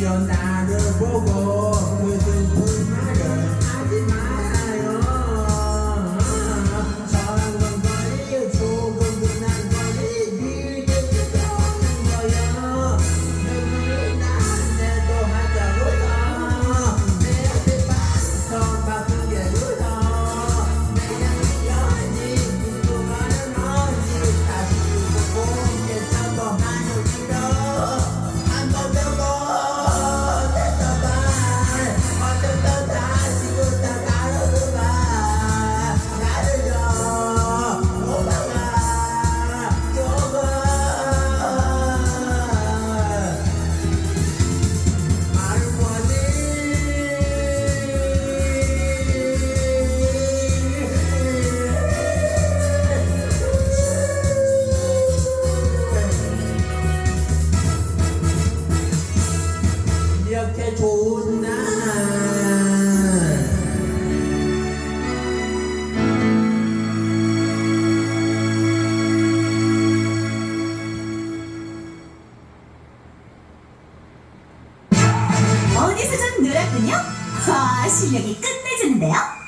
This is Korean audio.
뛰어나를 보고 그들 불만을 이렇게 좋은 날 어디서 좀 놀았군요? 와 실력이 끝내주는데요?